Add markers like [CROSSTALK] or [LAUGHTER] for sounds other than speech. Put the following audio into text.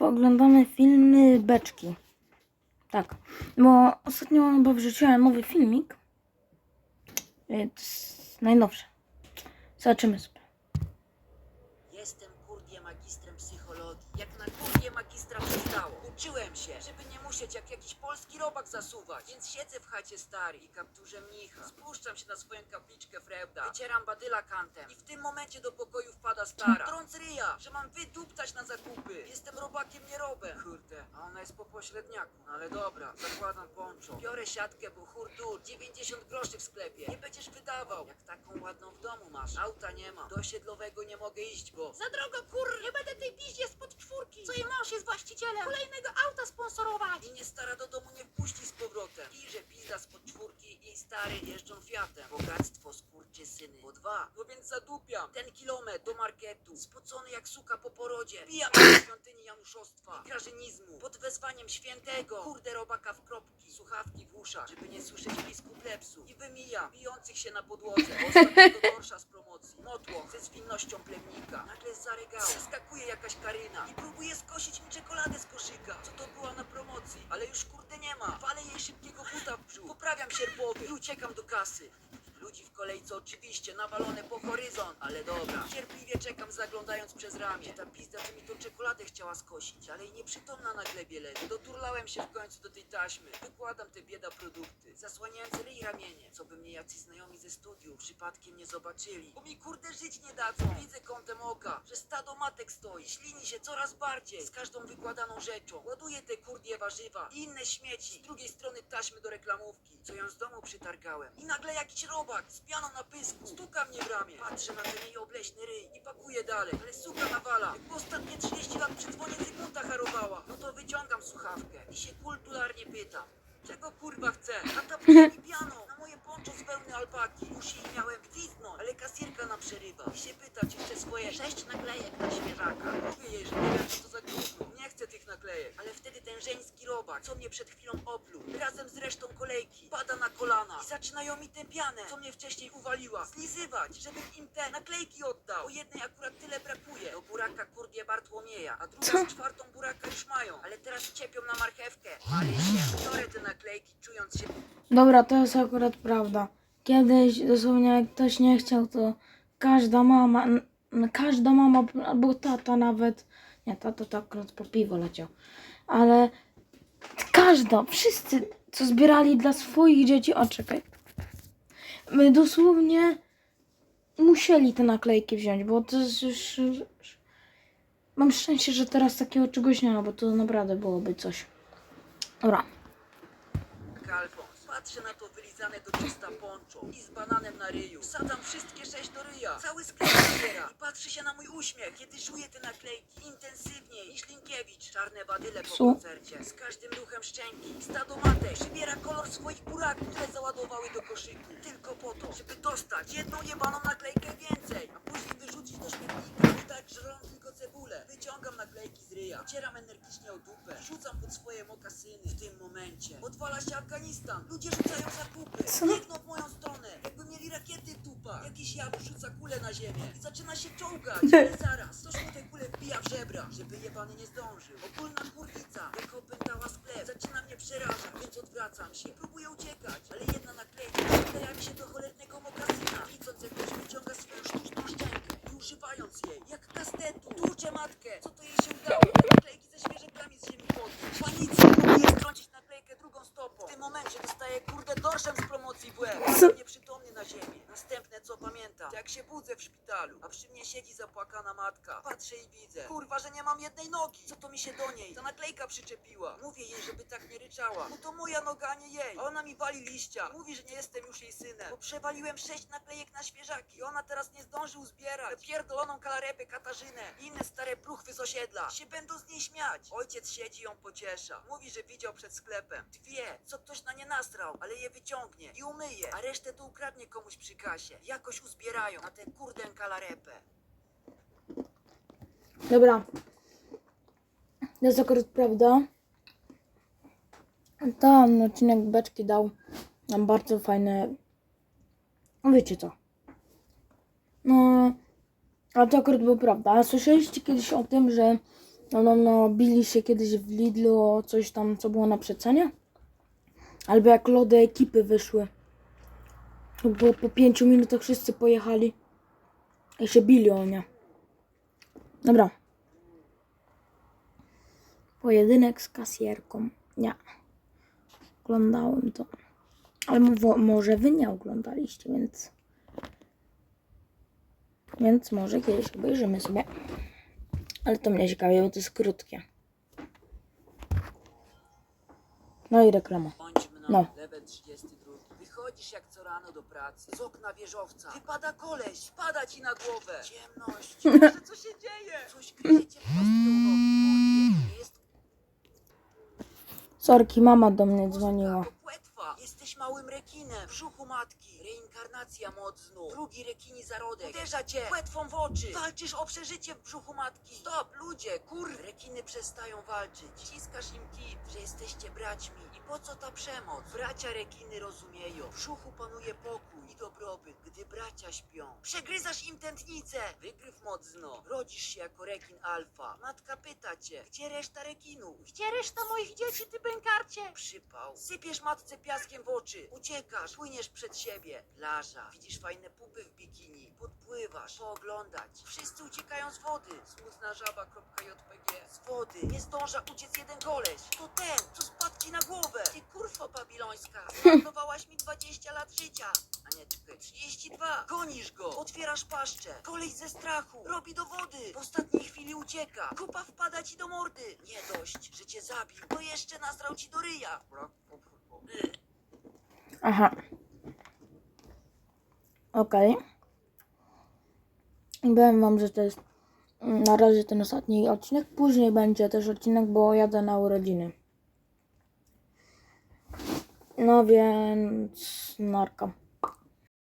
pooglądamy filmy beczki. Tak, bo ostatnio chyba wrzuciłem nowy filmik. Więc najnowszy. Zobaczymy sobie. Jestem kurdie magistrem psychologii. Jak na kurdie magistra przystało. Uczyłem się, żeby nie musieć jak jakiś polski robak zasuwać. Więc siedzę w chacie stary i kapturze mnicha. Spuszczam się na swoją kapliczkę Freuda. Wycieram badyla kantem. I w tym momencie do pokoju wpada stara. Trąc ryja, że mam wyduptać na zakupy. Jestem robakiem, nie robem. Kurde, a ona jest po pośredniaku. No ale dobra, zakładam poncho. Biorę siatkę, bo hurdur. 90 groszy w sklepie. Nie będziesz wydawał. Jak taką ładną w domu masz. Auta nie ma. Do osiedlowego nie mogę iść, bo... Za drogo! Nie będę tej piździe spod czwórki! Co jej mąż jest właścicielem kolejnego auta sponsorować! I nie stara do domu nie wpuści z powrotem. I że pizda spod czwórki i stary jeżdżą Fiatem. Bogactwo skurczy syny. Po dwa. No więc zadupiam. Ten kilometr do marketu. Spocony jak suka po porodzie. Bijam do świątyni januszostwa. I grażynizmu. Pod wezwaniem świętego. Kurde robaka w kropki. Słuchawki w uszach. Żeby nie słyszeć blisku plepsu. I wymijam. Bijących się na podłodze. Ostatniego dorsza z promocji. Motło ze zwinnością plemnika. Nagle zaregało. Skakuje jakaś Karyna. I próbuje skosić mi czekoladę z koszyka. Co to była na promocji. Ale już kurde nie ma. Walę jej szybkiego buta w brzuch. Poprawiam sierpowy i uciekam do kasy. Ludzi w kolejce oczywiście, nawalone po horyzont, ale dobra. Cierpliwie czekam zaglądając przez ramię. Ta pizda co mi tą czekoladę chciała skosić, ale i nieprzytomna na glebie leży. Doturlałem się w końcu do tej taśmy. Wykładam te bieda produkty, zasłaniając ryj ramienie, co by mnie jacyś znajomi ze studiów przypadkiem nie zobaczyli. Bo mi kurde żyć nie dadzą. Widzę kątem oka, że stado matek stoi, ślini się coraz bardziej z każdą wykładaną rzeczą. Ładuję te kurdie warzywa i inne śmieci. Z drugiej strony taśmy do reklamówki, co ją z domu przytargałem. I nagle jakiś robak z pianą na pysku stuka mnie w ramię. Patrzę na ten jej obleśny ryj i pakuję dalej. Ale suka nawala. Jak ostatnie 30 lat przy dzwonie Zygmunta harowała. No to wyciągam słuchawkę i się kulturalnie pytam. Czego kurwa chce? A ta mi pianą na moje poncho z wełny alpaki. Musi i miałem gwizdnąć, ale kasjerka nam przerywa. I się pyta, czy chce swoje sześć naklejek na świeżaka. Mówię jej, że nie wiem co to za gówno. Nie chcę tych naklejek. Ale wtedy ten żeński robak, co mnie przed chwilą opluł, razem z resztą kolejki, pada na kolana i zaczynają mi tę pianę, co mnie wcześniej uwaliła, zlizywać, żebym im te naklejki oddał. O jednej akurat tyle brakuje. Do buraka kurdie Bartłomieja, a druga Co? z czwartą buraka już mają. Ale teraz ciepią na marchewkę. Ale się, biorę te naklejki, czując się Dobra, to jest akurat prawda. Kiedyś dosłownie jak ktoś nie chciał, to każda mama, n- każda mama albo tata nawet, nie, tata to akurat po piwo leciał, ale każda, wszyscy, co zbierali dla swoich dzieci, o czekaj, my dosłownie musieli te naklejki wziąć, bo to jest już... Mam szczęście, że teraz takiego czegoś nie ma, bo to naprawdę byłoby coś. Dobra. Patrzę na to wylizane do czysta poncho i z bananem na ryju. Sadam wszystkie sześć do ryja. Cały sklep zbiera. I patrzy się na mój uśmiech, kiedy żuję te naklejki intensywniej niż Linkiewicz. Czarne badyle po koncercie. Z każdym ruchem szczęki. Stado matek przybiera kolor swoich buraków, które załadowały do koszyku. Tylko po to, żeby dostać jedną jebaną naklejkę więcej. A później wyrzucić do śmietnika. I tak żrą tylko cebulę. Wyciągam naklejki z ryja. Ocieram energicznie o dupę. Rzucam pod swoje mokasyny. Momencie odwala się Afganistan. Ludzie rzucają zakupy. Co? Biegną w moją stronę. Jakby mieli rakiety tupa. Jakiś jawór rzuca kulę na ziemię. I zaczyna się czołgać. [LAUGHS] Ale zaraz. Ktoś mu tę kulę wbija w żebra. Żeby jebany nie zdążył. Ogólna kurwica. Jak opętała sklep. Zaczyna mnie przerażać. Więc odwracam się. Próbuję uciekać. Ale jedna naklejka wkleja mi się do cholernego mokasyna. Widząc jak ktoś wyciąga swoją sztuczną szczękę. I używając jej. Jak kastetu. Tłucze matkę. Co to jej się udało? Te naklejki ze świeżakami z ziemi podnieść. W panice próbuję strącić naklejkę drugą stopą. W tym momencie dostaję kurde dorszem z promocji w łeb. Co? Padam nieprzytomny na ziemię. Następne co pamiętam, to jak się budzę w szpitalu, a przy mnie siedzi zapłakana matka. Patrzę i widzę, kurwa, że nie mam jednej nogi. Co to mi się do niej? Ta naklejka przyczepiła. Mówię jej, żeby tak nie ryczała. Bo to moja noga, a nie jej. A ona mi wali liścia. Mówi, że nie jestem już jej synem. Bo przewaliłem sześć naklejek na świeżaki. I ona teraz nie zdąży uzbierać. Pierdoloną kalarepę Katarzynę. I inne stare pluchwy z osiedla. Się będą z niej śmiać. Ojciec siedzi i ją pociesza. Mówi, że widział przed sklepem. Dwie, co ktoś na nie nastrał, ale je wyciągnie i umyje. A resztę to ukradnie komuś przy kasie. Jakoś uzbierają na tę kurdę kalarepę. Dobra. To jest akurat prawda. Ten odcinek beczki dał nam bardzo fajne. Wiecie co? No. Ale to akurat było prawda. A słyszeliście kiedyś o tym, że No, no, no, bili się kiedyś w Lidlu o coś tam, co było na przecenie. Albo jak lody ekipy wyszły. Było po pięciu minutach wszyscy pojechali. I się bili o nie. Dobra. Pojedynek z kasjerką. Nie. Oglądałem to. Ale mo- może wy nie oglądaliście, więc... Więc może kiedyś obejrzymy sobie. Ale to mnie ciekawi, bo to jest krótkie. No i reklama. No. level 32. Wychodzisz jak co rano do pracy. Z okna wieżowca. Wypada koleś, spada ci na głowę. Ciemność. [LAUGHS] Boże, co się dzieje? Coś gryzie cię. Kurde, Jest Sorki, mama do mnie dzwoniła. Jesteś małym rekinem. W brzuchu matki. Reinkarnacja mocnu. Drugi rekini zarodek. Uderza cię płetwą w oczy. Walczysz o przeżycie w brzuchu matki. Stop, ludzie, kur. Rekiny przestają walczyć. Ciskasz im kit, że jesteście braćmi. I po co ta przemoc? Bracia rekiny rozumieją. W brzuchu panuje pokój i dobrobyt, gdy bracia śpią. Przegryzasz im tętnicę. Wygryw mocno. Rodzisz się jako rekin alfa. Matka pyta cię, gdzie reszta rekinów? Gdzie reszta moich dzieci, ty bękarcie? Przypał. Sypiesz matce piaskiem w oczy. Uciekasz, płyniesz przed siebie. Plaża. Widzisz fajne pupy w bikini. Podpływasz, pooglądać. Wszyscy uciekają z wody. Smutna żaba.jpg. Z wody. Nie zdąża uciec jeden koleś. To ten, co spadł ci na głowę. Ty kurwo babilońska. Zmarnowałaś mi 20 lat życia. A nie, czekaj, 32. Gonisz go. Otwierasz paszczę. Koleś ze strachu. Robi do wody. W ostatniej chwili ucieka. Kupa wpada ci do mordy. Nie dość, że cię zabił. To jeszcze nasrał ci do ryja. Aha. Okej. I Powiem wam, że to jest na razie ten ostatni odcinek. Później będzie też odcinek, bo jadę na urodziny. No więc narka.